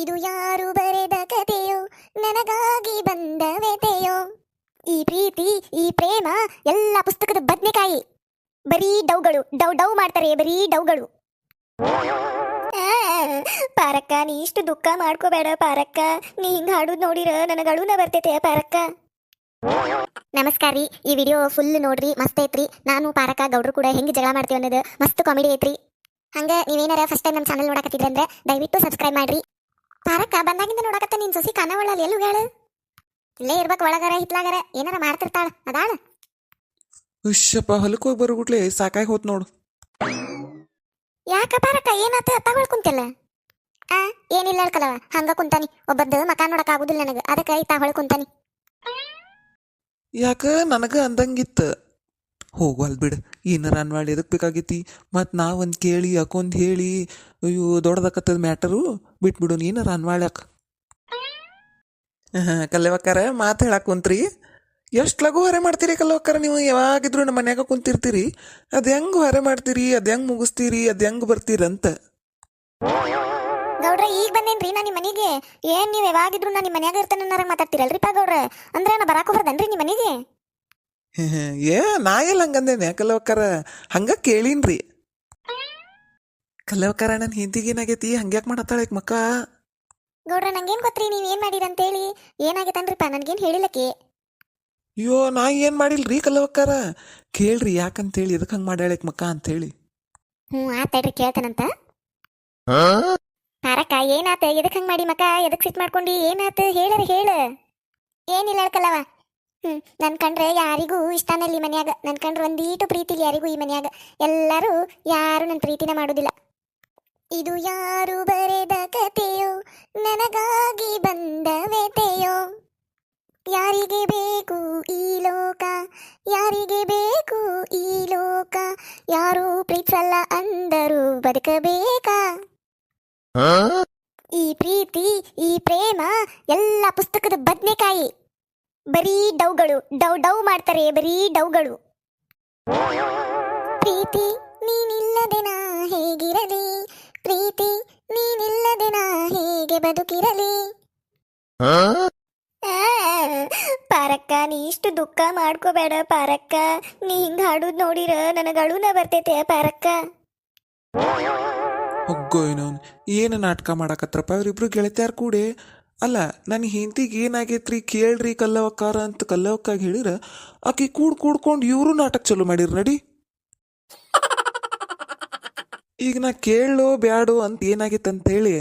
ಇದು ಯಾರು ಬರೆದ ಕಥೆಯೋ? ನನಗಾಗಿ ಬಂದ ವ್ಯಥೆಯೋ ಈ ಪ್ರೀತಿ, ಈ ಪ್ರೇಮ, ಎಲ್ಲ ಪುಸ್ತಕದ ಬದ್ನೆಕಾಯಿ. ಬರೀ ಡೌಗಳು, ಡೌ ಡೌ ಮಾಡ್ತಾರೆ, ಬರೀ ಡೌಗಳು. ಪಾರಕ್ಕ, ನೀ ಇಷ್ಟು ದುಃಖ ಮಾಡ್ಕೋಬೇಡ ಪಾರಕ್ಕ. ನೀ ಹಿಂಗ ಹಾಡುದ್ ನೋಡಿರ ನನಗೆ ಅಳುನ ಬರ್ತೈತೆ ಪಾರಕ್ಕ. ನಮಸ್ಕಾರ ರೀ, ಈ ವಿಡಿಯೋ ಫುಲ್ ನೋಡ್ರಿ, ಮಸ್ತ್ ಐತ್ರಿ. ನಾನು ಪಾರಕ ಗೌಡ್ರು ಕೂಡ ಹೆಂಗೆ ಜಗಳ ಮಾಡ್ತೀವಿ ಅನ್ನೋದು ಮಸ್ತ್ ಕಾಮಿಡಿ ಐತ್ರಿ. ಹಂಗ ನೀವೇನಾರ ಫಸ್ಟ್ ಟೈಮ್ ನಮ್ಮ ಚಾನಲ್ ನೋಡಕತ್ತಿದ್ರಿ ಅಂದ್ರೆ ದಯವಿಟ್ಟು ಸಬ್ಸ್ಕ್ರೈಬ್ ಮಾಡ್ರಿ. ಪಾರಕ ಬಂದಾಗಿಂದ ನೋಡಕತ್ತ ನಿನ್ ಸೊಸಿ ಕನವಳಲ್ಲಿ ಎಲ್ಲಿ ಹೇಳು. ಇಲ್ಲೇ ಇರ್ಬೇಕು ಒಳಗರ ಹಿತ್ಲಾಗರ ಏನಾರ ಮಾಡ್ತಿರ್ತಾಳ ಅದಾಳ. ಉಶ್ಯಪ್ಪ ಹೊಲಕ್ಕೆ ಹೋಗಿ ಬರೋಗುಟ್ಲೆ ಸಾಕಾಗಿ ಹೋತ್ ನೋಡು. ಯಾಕ ಪಾರಕ ಏನಾತ ತಗೊಳ್ ಕುಂತಿಲ್ಲ. ಆ ಏನಿಲ್ಲ ಹೇಳ್ಕಲವ ಹಂಗ ಕುಂತಾನಿ. ಒಬ್ಬದ್ದು ಮಕ ನೋಡಕ್ ಆಗುದಿಲ್ಲ ನನಗ ಅದಕ್ಕೆ ಈ ಹೊಳ್ ಕುಂತಾನಿ. ಯಾಕ ನನಗ ಅಂದಂಗಿತ್ತ. ಹೋಗ್ವಲ್ ಬಿಡು. ಏನಾರ ಮಾಡಿ ಎದಕ್ ಬೇಕಾಗೈತಿ? ಮತ್ತು ನಾವೊಂದು ಕೇಳಿ, ಯಾಕೊಂದು ಹೇಳಿ, ಅಯ್ಯೋ ದೊಡ್ಡದಕ್ಕತ್ತದ ಮ್ಯಾಟರು, ಬಿಟ್ಬಿಡು, ಏನಾರ ಹಾಂ ಕಲ್ಲವಕ್ಕಾರ ಮಾತು ಹೇಳಕ್ಕೆ ಕುಂತ್ರಿ. ಎಷ್ಟು ಲಘು ಹೊರೆ ಮಾಡ್ತೀರಿ ಕಲ್ಲವಕ್ಕಾರ ನೀವು? ಯಾವಾಗಿದ್ರು ನಮ್ಮ ಮನ್ಯಾಗ ಕುಂತಿರ್ತೀರಿ. ಅದು ಹೆಂಗೆ ಹೊರೆ ಮಾಡ್ತೀರಿ? ಅದು ಹೆಂಗೆ ಮುಗಿಸ್ತೀರಿ? ಅದು ಹೆಂಗ್ ಬರ್ತೀರಂತ. ಗೌಡ್ರ, ಈಗ ಬಂದೇನ್ರಿ ನಾ ನಿಮ್ಮ ಮನೆಗೆ? ಏನ್ ನೀವ್ ಯಾವಾಗಿದ್ರು ನಾ ನಿಮ್ಮ ಮನ್ಯಾಗ ಇರ್ತಾನೆ ಮಾತಾಡ್ತಿರಲ್ರಿ ಪಾ ಗೌಡ್ರ? ಅಂದ್ರೆ ನಾ ಬರಾಕ ಬರ್ದನ್ರಿ ನಿಮ್ಮ ಮನೆಗೆ? ಏ ನಾ ಎಲ್ಲ ಹಂಗಂದೇನೆ. ಕಲ್ಲವಕ್ಕಾರ ಹಂಗ ಕೇಳೀನ್ರಿ. ಕಲ್ಲವಕ್ಕಾರ ನನ್ನ ಹಿಂದಿಗೇನಾಗೈತಿ ಹಂಗ್ಯಾಕ್ ಮಾಡತ್ತಾಳೆ ಮಕ್ಕ ಗೌಡ್ರ ನಂಗೇನ್ ಗೊತ್ತ್ರಿ ನೀವ್ ಏನ್ ಮಾಡಿರ ಅಂತೇಳಿ ಏನಾಗೈತನ್ರಿಪ್ಪ ನನ್ಗೇನ್ ಹೇಳಿಲ್ಲಕ್ಕೆ ಅಯ್ಯೋ ನಾ ಏನ್ ಮಾಡಿಲ್ರಿ ಕಲವಕ್ಕಾರ ಕೇಳ್ರಿ ಯಾಕಂತೇಳಿ ಇದಕ್ಕೆ ಹಂಗ್ ಮಾಡ್ಯಾಳಕ್ ಮಕ್ಕ ಅಂತೇಳಿ. ಹ್ಞೂ ಆತಡ್ರಿ ಕೇಳ್ತಾನಂತ. ಪಾರಕ್ಕ ಏನಾತ? ಎದಕ್ ಹಂಗ್ ಮಾಡಿ ಮಕ್ಕ ಎದಕ್ ಸಿಟ್ ಮಾಡ್ಕೊಂಡಿ? ಏನಾತ? ಹೇಳರ ಹೇಳ. ಏನಿಲ್ಲ ಹೇಳ್ಕಲ್ಲವ ಹ್ಮ್. ನನ್ ಕಂಡ್ರೆ ಯಾರಿಗೂ ಇಷ್ಟನಲ್ಲಿ ಈ ಮನ್ಯಾಗ. ನನ್ ಕಂಡ್ರೆ ಒಂದೀಟು ಪ್ರೀತಿ ಇಲ್ಲ ಯಾರಿಗೂ ಈ ಮನ್ಯಾಗ. ಎಲ್ಲರೂ ಯಾರು ನನ್ನ ಪ್ರೀತಿನ ಮಾಡುದಿಲ್ಲ. ಇದು ಯಾರು ಬರೆದ ಕಥೆಯೋ? ನನಗಾಗಿ ಬಂದ ವ್ಯತೆಯೋ ಯಾರಿಗೆ ಬೇಕು ಈ ಲೋಕ? ಯಾರಿಗೆ ಬೇಕು ಈ ಲೋಕ? ಯಾರು ಪ್ರೀತಿಸಲ್ಲ ಅಂದರು ಬದುಕಬೇಕಾ? ಈ ಪ್ರೀತಿ ಈ ಪ್ರೇಮ ಎಲ್ಲ ಪುಸ್ತಕದ ಬದ್ನೆಕಾಯಿ. ಬರೀ ಡೌಗಳು, ಡೌ ಡೌ ಮಾಡ್ತಾರೆ, ಬರೀ ಡೌಗಳು. ಪ್ರೀತಿ ನೀನಿಲ್ಲದೆ ನಾ ಹೇಗಿರಲಿ? ಪ್ರೀತಿ ನೀನಿಲ್ಲದೆ ನಾ ಹೇಗೆ ಬದುಕಿರಲಿ? ಪಾರಕ್ಕ, ನೀ ಇಷ್ಟು ದುಃಖ ಮಾಡ್ಕೋಬೇಡ ಪಾರಕ್ಕ. ನೀ ಹಿಂಗ ಹಾಡುದ್ ನೋಡಿರ ನನಗೆ ಅಳುನ ಬರ್ತೈತೆ ಪಾರಕ್ಕ. ಏನು ನಾಟಕ ಮಾಡಾಕತ್ರಪ್ಪ? ಇವ್ರಿಬ್ರು ಗೆಳತಿಯಾರ ಕೂಡೆ. ಅಲ್ಲ ನನ್ನ ಹೆಂಡತಿಗೆ ಏನಾಗೈತ್ರಿ? ಕೇಳ್ರಿ ಕಲ್ಲವಕ್ಕಾರ ಅಂತ ಕಲ್ಲವಕ್ಕಾಗಿ ಹೇಳಿರ, ಆಕಿ ಕೂಡ್ ಕೂಡ್ಕೊಂಡು ಇವರು ನಾಟಕ ಚಲೋ ಮಾಡಿರ್, ನಡಿ. ಈಗ ನಾ ಕೇಳೋ ಬ್ಯಾಡೋ ಅಂತ ಏನಾಗೈತೆ ಅಂತ ಹೇಳಿ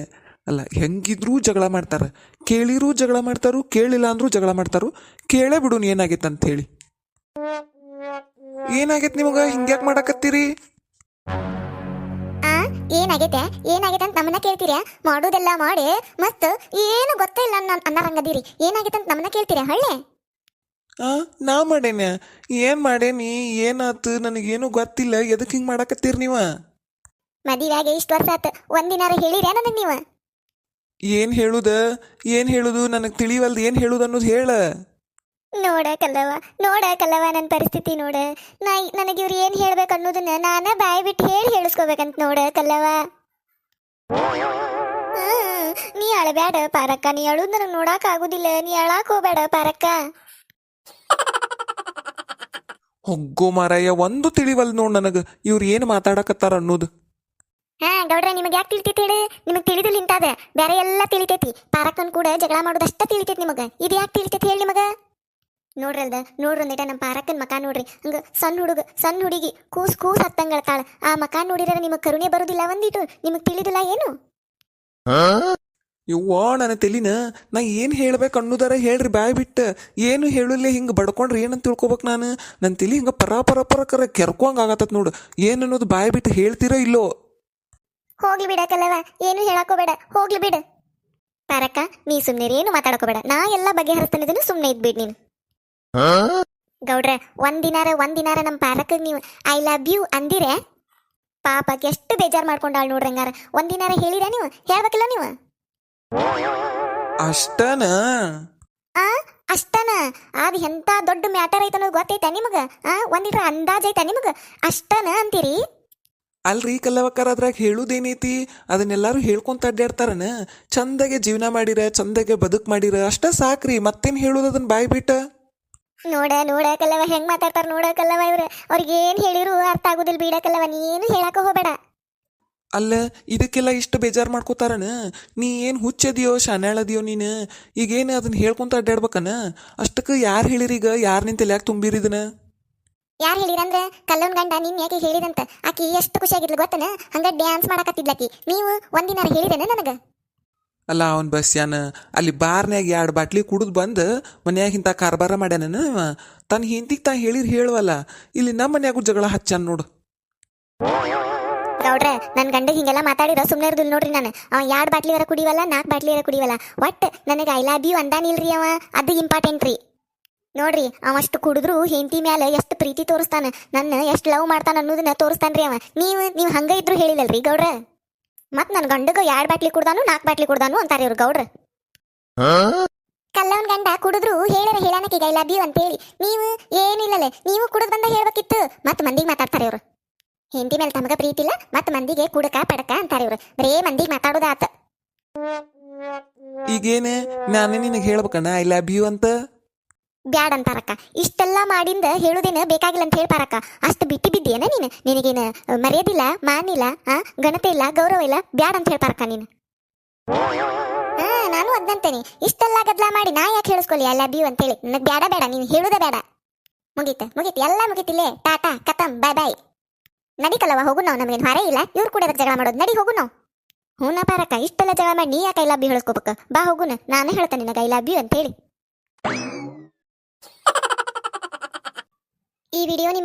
ಅಲ್ಲ, ಹೆಂಗಿದ್ರೂ ಜಗಳ ಮಾಡ್ತಾರ. ಕೇಳಿರೂ ಜಗಳ ಮಾಡ್ತಾರು, ಕೇಳಿಲ್ಲ ಅಂದ್ರೂ ಜಗಳ ಮಾಡ್ತಾರು. ಕೇಳೇ ಬಿಡು ಏನಾಗೈತೆ ಅಂತ ಹೇಳಿ ಏನಾಗೈತೆ ನಿಮಗ? ಹಿಂಗ್ಯಾಕ್ ಮಾಡಾಕತ್ತೀರಿ? ಏನಾಗೈತೆ? ಏನಾಗೈತೆ ಅಂತ ನಮ್ಮನ್ನ ಕೇಳ್ತೀರಾ? ಮಾಡೋದೆಲ್ಲ ಮಾಡಿ. ಮತ್ತ ಏನು ಗೊತ್ತೇ ಇಲ್ಲ ಅನ್ನ ಅನ್ನರಂಗದಿರಿ. ಏನಾಗೈತೆ ಅಂತ ನಮ್ಮನ್ನ ಕೇಳ್ತೀರಾ? ಹಳ್ಳೆ? ಆ ನಾ ಮಾಡೇನ. ಏನ್ ಮಾಡೇನಿ? ಏನಾತು? ನನಗೇನು ಗೊತ್ತಿಲ್ಲ. ಎದಕ್ಕೆ ಹಿಂಗ್ ಮಾಡಾಕತ್ತೀರಿ ನೀವ? ಮದಿವಾಗೆ ಇಷ್ಟು ವರ್ಷ ಆತ. ಒಂದಿನಾರ ಹೇಳಿರ ನನಗೆ ನೀವು? ಏನ್ ಹೇಳುದ? ಏನ್ ಹೇಳುದು? ನನಗ್ ತಿಳಿವಲ್ದು. ಏನ್ ಹೇಳುದು ಅನ್ನೋದು ಹೇಳ. ನೋಡ ಕಲ್ಲವ ನೋಡ ಕಲ್ಲವ ನನ್ನ ಪರಿಸ್ಥಿತಿ ನೋಡ. ನಾ ನನಗೆ ಇವ್ರು ಏನು ಹೇಳ್ಬೇಕು ಅನ್ನೋದನ್ನ ನಾನ ಬಾಯಿ ಬಿಟ್ಟು ಹೇಳಿ ಹೇಳಿಸ್ಕೋಬೇಕಂತ ನೋಡ ಕಲ್ಲವ ಹ್ಮ್, ನೀ ಅಳಬೇಡ ಪಾರಕ್ಕ ನೀ ಅಳುದ್ ನನಗೆ ನೋಡಕ್ ಆಗುದಿಲ್ಲ ನೀ ಅಳಾಕ್ ಹೋಗ್ಬೇಡ ಪಾರಕ್ಕ. ಹೊಗ್ಗೋ ಮಾರಾಯ ಒಂದು ತಿಳಿವಲ್ ನೋಡ್ ನನಗ ಇವ್ರು ಏನ್ ಮಾತಾಡಕತ್ತಾರ ಅನ್ನೋದು. ಹಾ ಗೌಡ್ರ ನಿಮಗೆ ಯಾಕೆ ತಿಳಿತೈತಿ ಹೇಳಿ? ನಿಮಗೆ ತಿಳಿದಿಲ್ಲ ಇಂತಾದ ಬೇರೆ ಎಲ್ಲ ತಿಳಿತೈತಿ. ಪಾರಕ್ಕನ್ ಕೂಡ ಜಗಳ ಮಾಡೋದಷ್ಟ ತಿಳಿತೈತಿ ನಿಮಗ. ಇದು ಯಾಕೆ ತಿಳಿತೈತಿ ಹೇಳಿ ನಿಮಗ? ನೋಡ್ರಿ ಅಲ್ದ ನೋಡ್ರಿ ಒಂದಿಟ ನಮ್ಮ ಪಾರಕ್ಕನ್ ಮಕ ನೋಡ್ರಿ. ಹಂಗ ಸಣ್ಣ ಹುಡುಗ ಸಣ್ಣ ಹುಡುಗಿ ಕೂಸ್ ಕೂಸ್ ಹತ್ತಂಗಳತಾಳ ಆ ಮಕ ನೋಡಿರ ನಿಮಗೆ ಕರುಣೆ ಬರುದಿಲ್ಲ ಒಂದಿಟ್ಟು ನಿಮಗೆ ತಿಳಿದಿಲ್ಲ ಏನು? ಯವ್ವಾ ನನ್ನ ತೆಲಿನ ನಾ ಏನ್ ಹೇಳ್ಬೇಕು ಅನ್ನೋದಾರ ಹೇಳ್ರಿ ಬಾಯ್ ಬಿಟ್ಟ. ಏನು ಹೇಳಿಲ್ಲ ಹಿಂಗ ಬಡ್ಕೊಂಡ್ರೆ ಏನಂತ ತಿಳ್ಕೊಬೇಕು ನಾನು? ನನ್ನ ತಲಿ ಹಿಂಗ ಪರ ಪರ ಪರ ಕರ ಕೆರ್ಕೊಂಗ್ ಆಗತ್ತತ್ ನೋಡು. ಏನ್ ಅನ್ನೋದು ಬಾಯ್ ಬಿಟ್ಟು ಹೇಳ್ತೀರೋ ಇಲ್ಲೋ? ಹೋಗ್ಲಿ ಬಿಡಕಲ್ಲವ ಏನು ಹೇಳಕೋಬೇಡ ಹೋಗ್ಲಿ ಬಿಡು. ಪಾರಕ್ಕ ನೀ ಸುಮ್ಮನೆ ಏನು ಮಾತಾಡಕೋಬೇಡ ನಾ ಎಲ್ಲ ಬಗೆಹರಿಸ್ತಾನಿದ್ದೀನಿ ಸುಮ್ನೆ ಇದ್ಬಿಡ್ ನೀನು. ಗೌಡ್ರ ಒಂದಿನಾರ ಒಂದಿನಾರ ನಮ್ಮ ಪಾರಕ್ ನೀವು ಐ ಲವ್ ಯು ಅಂದಿರೆ ಪಾಪ ಎಷ್ಟು ಬೇಜಾರ್ ಮಾಡ್ಕೊಂಡಾಳ ನೋಡ್ರಿ ಹಂಗಾರ. ಒಂದಿನಾರ ಹೇಳಿರ ನೀವು? ಹೇಳ್ಬೇಕಿಲ್ಲ ನೀವು? ಅಷ್ಟನ? ಆ ಅಷ್ಟನ? ಅದ್ ಎಂತ ದೊಡ್ಡ ಮ್ಯಾಟರ್ ಐತ ಅನ್ನೋದು ಗೊತ್ತೈತ ನಿಮಗ? ಆ ಒಂದಿಟ್ರ ಅಂದಾಜ್ ಐತ ನಿಮಗ? ಅಷ್ಟನ ಅಂತೀರಿ? ಅಲ್ರಿ ಕಲ್ಲವಕ್ಕಾರ ಅದ್ರಾಗ ಹೇಳುದೇನೈತಿ? ಅದನ್ನೆಲ್ಲಾರು ಹೇಳ್ಕೊಂತ ಅಡ್ಡಾಡ್ತಾರನ ಚಂದಗೆ ಜೀವನ ಮಾಡಿರ ಚಂದಗೆ ಬದುಕ್ ಮಾಡಿರ ಅಷ್ಟ ಸಾಕ್ರಿ ಮತ್ತೇನ್ ಹೇಳೋದು ಅದನ್ನ ಬಾಯ್ ಬಿಟ್ಟ ನೋಡ ನೋಡ ಕಲ್ಲವ ಹೆಂಗ್ ಮಾತಾಡ್ತಾರ ನೋಡ ಕಲ್ಲವ ಇವ್ರ. ಅವ್ರಿಗೆ ಏನ್ ಹೇಳಿರು ಅರ್ಥ ಆಗುದಿಲ್ಲ ಬೀಡ ಕಲ್ಲವ ನೀನು ಹೇಳಕ ಹೋಗಬೇಡ. ಅಲ್ಲ ಇದಕ್ಕೆಲ್ಲ ಇಷ್ಟು ಬೇಜಾರು ಮಾಡ್ಕೋತಾರನ? ನೀ ಏನು ಹುಚ್ಚದಿಯೋ ಶಾನ್ಯಾಳದಿಯೋ ನೀನು? ಈಗೇನು ಅದನ್ನ ಹೇಳ್ಕೊಂತ ಅಡ್ಡಾಡ್ಬೇಕನ? ಅಷ್ಟಕ್ಕೆ ಯಾರು ಈಗ? ಯಾರು ನಿಂತ ಯಾಕೆ ತುಂಬಿರಿದನ ಯಾರು ಹೇಳಿರಂದ್ರ? ಕಲ್ಲವನ್ ಗಂಡ ನಿನ್ ಯಾಕೆ ಹೇಳಿದಂತ? ಆಕಿ ಎಷ್ಟು ಖುಷಿಯಾಗಿದ್ಲು ಗೊತ್ತನ? ಹಂಗ ಡ್ಯಾನ್ಸ್ ಮಾಡಕತ್ತಿದ್ಲಕಿ. ನೀವು ಒಂದಿನ ಹೇಳಿರೇನ ನನಗ? ಅಲ್ಲ ಅವನ್ ಬಸ್ಯಾನ ಅಲ್ಲಿ ಬಾರ್ನ್ಯಾಗ ಎರಡು ಬಾಟ್ಲಿ ಕುಡಿದು ಬಂದು ಮನ್ಯಾಗ ಇಂಥ ಕಾರ್ಬಾರ ಮಾಡ್ಯಾನ ಇವ. ತನ್ನ ಹಿಂತಿಗೆ ತಾ ಹೇಳಿರ್ ಹೇಳುವಲ್ಲ, ಇಲ್ಲಿ ನಮ್ಮ ಮನ್ಯಾಗೂ ಜಗಳ ಹಚ್ಚಾನ ನೋಡು. ಗೌಡ್ರೆ, ನನ್ ಗಂಡ ಹಿಂಗೆಲ್ಲ ಮಾತಾಡಿರ ಸುಮ್ಮನೆ ಇರ್ದಿಲ್ಲ ನೋಡ್ರಿ ನಾನು. ಅವ ಎರಡ್ ಬಾಟ್ಲಿ ವರ ಕುಡಿವಲ್ಲ ನಾಲ್ಕು ಬಾಟ್ಲಿ ವರ ಕುಡಿವಲ್ಲ. ಒಟ್ ನನಗೆ ಐ ಲವ್ ಯು ಅಂದಾನಿಲ್ರಿ ಅವ? ಅದು ಇಂಪಾರ್ಟೆಂಟ್ ರೀ. ನೋಡ್ರಿ, ಅವ ಅಷ್ಟು ಕುಡಿದ್ರು ಹೆಂಡತಿ ಮ್ಯಾಲ ಎಷ್ಟು ಪ್ರೀತಿ ತೋರಿಸ್ತಾನ ನನ್ನ ಎಷ್ಟು ಲವ್ ಮಾಡ್ತಾನ ಅನ್ನೋದನ್ನ ತೋರಿಸ್ತಾನ್ರಿ ಅವ. ನೀವು ನೀವು ಹಂಗ ಇದ್ರು ಹೇಳಿಲ್ಲಲ್ರಿ ಗೌಡ್ರ. ಮತ್ ನನ್ ಗಂಡಗ ಎರಡ್ ಬಾಟ್ಲಿ ಕುಡ್ದಾನು ನಾಲ್ಕು ಬಾಟ್ಲಿ ಕುಡ್ದಾನು ಅಂತಾರೆ ಇವ್ರು ಗೌಡ್ರ. ಕಲ್ಲವನ್ ಗಂಡ ಕುಡಿದ್ರು ಹೇಳರ ಹೇಳಾನಕ್ಕೆ ಐ ಲವ್ ಯು ಅಂತೇಳಿ. ನೀವು ಏನಿಲ್ಲಲೆ ನೀವು ಕುಡಿದ್ ಬಂದ ಹೇಳ್ಬೇಕಿತ್ತು. ಮತ್ ಮಂದಿಗೆ ಮಾತಾಡ್ತಾರೆ ಇವ್ರು. ಹಿಂದಿ ಮೇಲೆ ತಮಗ ಪ್ರೀತಿ ಇಲ್ಲ ಮತ್ ಮಂದಿಗೆ ಕುಡಕ ಪಡಕ ಅಂತಾರೆ ಇವ್ರು. ಬರೇ ಮಂದಿಗೆ ಮಾತಾಡೋದಾತ. ಈಗೇನೆ ನಾನು ನಿನಗೆ ಹೇಳ್ಬೇಕಣ್ಣ ಐ ಲವ್ ಯು ಅಂತ? ಬ್ಯಾಡ್ ಅಂತಾರಕ್ಕ. ಇಷ್ಟೆಲ್ಲ ಮಾಡಿಂದ ಹೇಳುದೇನ ಬೇಕಾಗಿಲ್ಲ ಅಂತ ಹೇಳ್ತಾರಕ್ಕ ಅಷ್ಟು ಬಿಟ್ಟು ಬಿದ್ದೀಯನ ನೀನು? ನಿನಗೇನು ಮರ್ಯಾದಿಲ್ಲ, ಮಾನಿಲ್ಲ, ಆ, ಘನತೆ ಇಲ್ಲ, ಗೌರವ ಇಲ್ಲ, ಬ್ಯಾಡ್ ಅಂತ ಹೇಳ್ತಾರಕ್ಕ ನೀನು. ಹಾ, ನಾನು ಅದಂತೇನೆ ಇಷ್ಟೆಲ್ಲ ಗದ್ಲ ಮಾಡಿ ನಾ ಯಾಕೆ ಹೇಳಿಸ್ಕೊಳ್ಳಿ ಲವ್ ಯು ಅಂತೇಳಿ. ನನಗೆ ಬ್ಯಾಡ ಬೇಡ ನೀನು ಹೇಳುದ ಬೇಡ ಮುಗೀತ, ಮುಗೀತು, ಎಲ್ಲ ಮುಗೀತಿಲ್ಲೇ ಟಾಟಾ ಕತಂ ಬಾಯ್ ಬಾಯ್ ನಡಿಕಲ್ಲವ, ಹೋಗು ನಾವು, ನಮಗೇನು ಹೊರೆ ಇಲ್ಲ. ಇವ್ರು ಕೂಡ ಜಗಳ ಮಾಡೋದು. ನಡಿ, ಹೋಗು ನಾವು. ಹೂನ ಪಾರಕ್ಕ ಇಷ್ಟೆಲ್ಲ ಜಗಳ ಮಾಡಿ ನೀ ಯಾಕೆ ಐ ಲವ್ ಹೇಳಿಸ್ಕೋಬೇಕು? ಬಾ, ಹೋಗುನ. ನಾನೇ ಹೇಳ್ತೇನೆ ನಿನಗೆ ಐ ಲವ್ ಯು ಅಂತೇಳಿ ಈ ವಿಡಿಯೋ